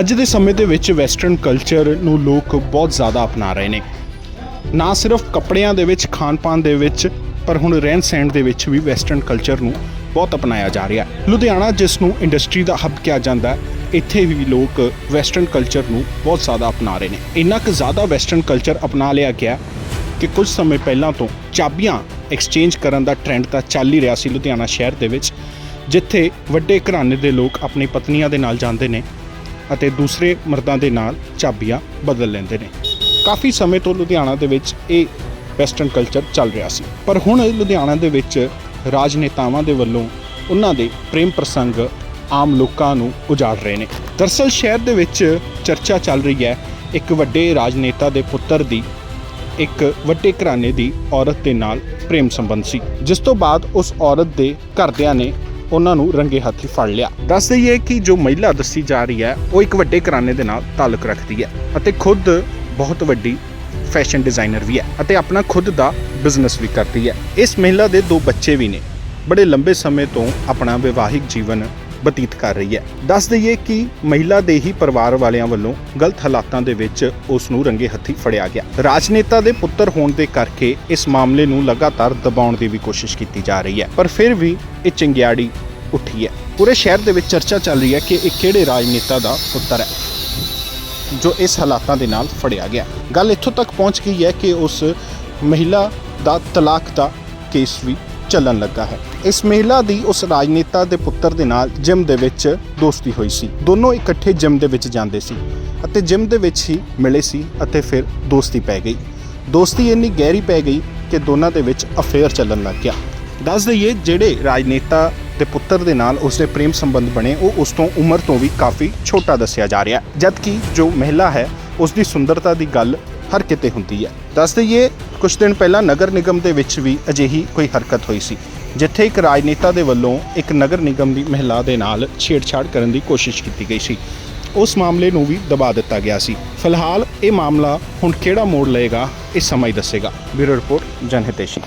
ਅੱਜ ਦੇ ਸਮੇਂ ਦੇ ਵਿੱਚ ਵੈਸਟਰਨ ਕਲਚਰ ਨੂੰ ਲੋਕ ਬਹੁਤ ਜ਼ਿਆਦਾ ਅਪਣਾ ਰਹੇ ਨੇ। ਨਾ ਸਿਰਫ ਕੱਪੜਿਆਂ ਦੇ ਵਿੱਚ ਖਾਣ-ਪਾਨ ਦੇ ਵਿੱਚ, ਪਰ ਹੁਣ ਰਹਿਣ ਸਹਿਣ ਦੇ ਵਿੱਚ ਵੀ ਵੈਸਟਰਨ ਕਲਚਰ ਨੂੰ ਬਹੁਤ ਅਪਣਾਇਆ ਜਾ ਰਿਹਾ ਹੈ। ਲੁਧਿਆਣਾ, ਜਿਸ ਨੂੰ ਇੰਡਸਟਰੀ ਦਾ ਹੱਬ ਕਿਹਾ ਜਾਂਦਾ ਹੈ, ਇੱਥੇ ਵੀ ਲੋਕ ਵੈਸਟਰਨ ਕਲਚਰ ਨੂੰ ਬਹੁਤ ਜ਼ਿਆਦਾ ਅਪਣਾ ਰਹੇ ਨੇ। ਇੰਨਾ ਕੁ ਜ਼ਿਆਦਾ ਵੈਸਟਰਨ ਕਲਚਰ ਅਪਣਾ ਲਿਆ ਗਿਆ ਕਿ ਕੁਝ ਸਮੇਂ ਪਹਿਲਾਂ ਤੋਂ ਚਾਬੀਆਂ ਐਕਸਚੇਂਜ ਕਰਨ ਦਾ ਟ੍ਰੈਂਡ ਤਾਂ ਚੱਲ ਹੀ ਰਿਹਾ ਸੀ ਲੁਧਿਆਣਾ ਸ਼ਹਿਰ ਦੇ ਵਿੱਚ, ਜਿੱਥੇ ਵੱਡੇ ਘਰਾਣੇ ਦੇ ਲੋਕ ਆਪਣੀ ਪਤਨੀਆਂ ਦੇ ਨਾਲ ਜਾਂਦੇ ਨੇ ਅਤੇ ਦੂਸਰੇ ਮਰਦਾਂ ਦੇ ਨਾਲ ਚਾਬੀਆਂ ਬਦਲ ਲੈਂਦੇ ਨੇ। ਕਾਫੀ ਸਮੇਂ ਤੋਂ ਲੁਧਿਆਣਾ ਦੇ ਵਿੱਚ ਇਹ ਵੈਸਟਰਨ ਕਲਚਰ ਚੱਲ ਰਿਹਾ ਸੀ। ਪਰ ਹੁਣ ਲੁਧਿਆਣਾ ਦੇ ਵਿੱਚ ਰਾਜਨੇਤਾਵਾਂ ਦੇ ਵੱਲੋਂ ਉਹਨਾਂ ਦੇ ਪ੍ਰੇਮ ਪ੍ਰਸੰਗ ਆਮ ਲੋਕਾਂ ਨੂੰ ਉਜਾੜ ਰਹੇ ਨੇ। ਦਰਸਲ ਸ਼ਹਿਰ ਦੇ ਵਿੱਚ ਚਰਚਾ ਚੱਲ ਰਹੀ ਹੈ, ਇੱਕ ਵੱਡੇ ਰਾਜਨੇਤਾ ਦੇ ਪੁੱਤਰ ਦੀ, ਇੱਕ ਵੱਡੇ ਘਰਾਣੇ ਦੀ ਔਰਤ ਦੇ ਨਾਲ ਪ੍ਰੇਮ ਸੰਬੰਧ ਸੀ। ਜਿਸ ਤੋਂ ਬਾਅਦ ਉਸ ਔਰਤ ਦੇ ਘਰਦਿਆਂ ਨੇ ਉਹਨਾਂ ਨੂੰ ਰੰਗੇ ਹੱਥੀ ਫੜ ਲਿਆ। ਦੱਸ ਦਈਏ ਕਿ ਜੋ ਮਹਿਲਾ ਦੱਸੀ ਜਾ ਰਹੀ ਹੈ, ਉਹ ਇੱਕ ਵੱਡੇ ਘਰਾਣੇ ਦੇ ਨਾਲ ਤਾਲੁਕ ਰੱਖਦੀ ਹੈ ਅਤੇ ਖੁਦ ਬਹੁਤ ਵੱਡੀ ਫੈਸ਼ਨ ਡਿਜ਼ਾਈਨਰ ਵੀ ਹੈ ਅਤੇ ਆਪਣਾ ਖੁਦ ਦਾ ਬਿਜ਼ਨਸ ਵੀ ਕਰਦੀ ਹੈ। ਇਸ ਮਹਿਲਾ ਦੇ ਦੋ ਬੱਚੇ ਵੀ ਨੇ। ਬੜੇ ਲੰਬੇ ਸਮੇਂ ਤੋਂ ਆਪਣਾ ਵਿਵਾਹਿਕ ਜੀਵਨ ਬਤੀਤ ਕਰ ਰਹੀ ਹੈ। ਦੱਸ ਦਈਏ ਕਿ ਮਹਿਲਾ ਦੇ ਹੀ ਪਰਿਵਾਰ ਵਾਲਿਆਂ ਵੱਲੋਂ ਗਲਤ ਹਾਲਾਤਾਂ ਦੇ ਵਿੱਚ ਉਸ ਨੂੰ ਰੰਗੇ ਹੱਥੀ ਫੜਿਆ ਗਿਆ। ਰਾਜਨੇਤਾ ਦੇ ਪੁੱਤਰ ਹੋਣ ਦੇ ਕਰਕੇ ਇਸ ਮਾਮਲੇ ਨੂੰ ਲਗਾਤਾਰ ਦਬਾਉਣ ਦੀ ਵੀ ਕੋਸ਼ਿਸ਼ ਕੀਤੀ ਜਾ ਰਹੀ ਹੈ, ਪਰ ਫਿਰ ਵੀ ਇਹ ਚਿੰਗਿਆੜੀ ਉੱਠੀ ਹੈ। ਪੂਰੇ ਸ਼ਹਿਰ ਦੇ ਵਿੱਚ ਚਰਚਾ ਚੱਲ ਰਹੀ ਹੈ ਕਿ ਇਹ ਕਿਹੜੇ ਰਾਜਨੇਤਾ ਦਾ ਪੁੱਤਰ ਹੈ ਜੋ ਇਸ ਹਾਲਾਤਾਂ ਦੇ ਨਾਲ ਫੜਿਆ ਗਿਆ ਗੱਲ ਇੱਥੋਂ ਤੱਕ ਪਹੁੰਚ ਗਈ ਹੈ ਕਿ ਉਸ ਮਹਿਲਾ ਦਾ ਤਲਾਕ ਦਾ ਕੇਸ ਵੀ ਚੱਲਣ ਲੱਗਾ ਹੈ। ਇਸ ਮਹਿਲਾ ਦੀ ਉਸ ਰਾਜਨੇਤਾ ਦੇ ਪੁੱਤਰ ਦੇ ਨਾਲ ਜਿਮ ਦੇ ਵਿੱਚ ਦੋਸਤੀ ਹੋਈ ਸੀ। ਦੋਨੋਂ ਇਕੱਠੇ ਜਿਮ ਦੇ ਵਿੱਚ ਜਾਂਦੇ ਸੀ ਅਤੇ ਜਿਮ ਦੇ ਵਿੱਚ ਹੀ ਮਿਲੇ ਸੀ ਅਤੇ ਫਿਰ ਦੋਸਤੀ ਪੈ ਗਈ। ਦੋਸਤੀ ਇੰਨੀ ਗਹਿਰੀ ਪੈ ਗਈ ਕਿ ਦੋਨਾਂ ਦੇ ਵਿੱਚ ਅਫੇਅਰ ਚੱਲਣ ਲੱਗ ਗਿਆ। ਦੱਸ ਦਈਏ, ਜਿਹੜੇ ਰਾਜਨੇਤਾ ਦੇ ਪੁੱਤਰ ਦੇ ਨਾਲ ਉਸਦੇ ਪ੍ਰੇਮ ਸੰਬੰਧ ਬਣੇ, ਉਹ ਉਸ ਤੋਂ ਉਮਰ ਤੋਂ ਵੀ ਕਾਫੀ ਛੋਟਾ ਦੱਸਿਆ ਜਾ ਰਿਹਾ ਜਦਕਿ ਜੋ ਮਹਿਲਾ ਹੈ ਉਸ ਦੀ ਸੁੰਦਰਤਾ ਦੀ ਗੱਲ ਹਰ ਕਿਤੇ ਹੁੰਦੀ ਹੈ ਦੱਸ ਦਈਏ ਕੁਝ ਦਿਨ ਪਹਿਲਾਂ ਨਗਰ ਨਿਗਮ ਦੇ ਵਿੱਚ ਵੀ ਅਜਿਹੀ ਕੋਈ ਹਰਕਤ ਹੋਈ ਸੀ, ਜਿੱਥੇ ਇੱਕ ਰਾਜਨੇਤਾ ਦੇ ਵੱਲੋਂ ਇੱਕ ਨਗਰ ਨਿਗਮ ਦੀ ਮਹਿਲਾ ਦੇ ਨਾਲ ਛੇੜਛਾੜ ਕਰਨ ਦੀ ਕੋਸ਼ਿਸ਼ ਕੀਤੀ ਗਈ ਸੀ। ਉਸ ਮਾਮਲੇ ਨੂੰ ਵੀ ਦਬਾ ਦਿੱਤਾ ਗਿਆ ਸੀ। ਫਿਲਹਾਲ ਇਹ ਮਾਮਲਾ ਹੁਣ ਕਿਹੜਾ ਮੋੜ ਲਏਗਾ, ਇਹ ਸਮਾਂ ਹੀ ਦੱਸੇਗਾ। Bureau report ਜਨਹਿਤੇਸ਼ੀ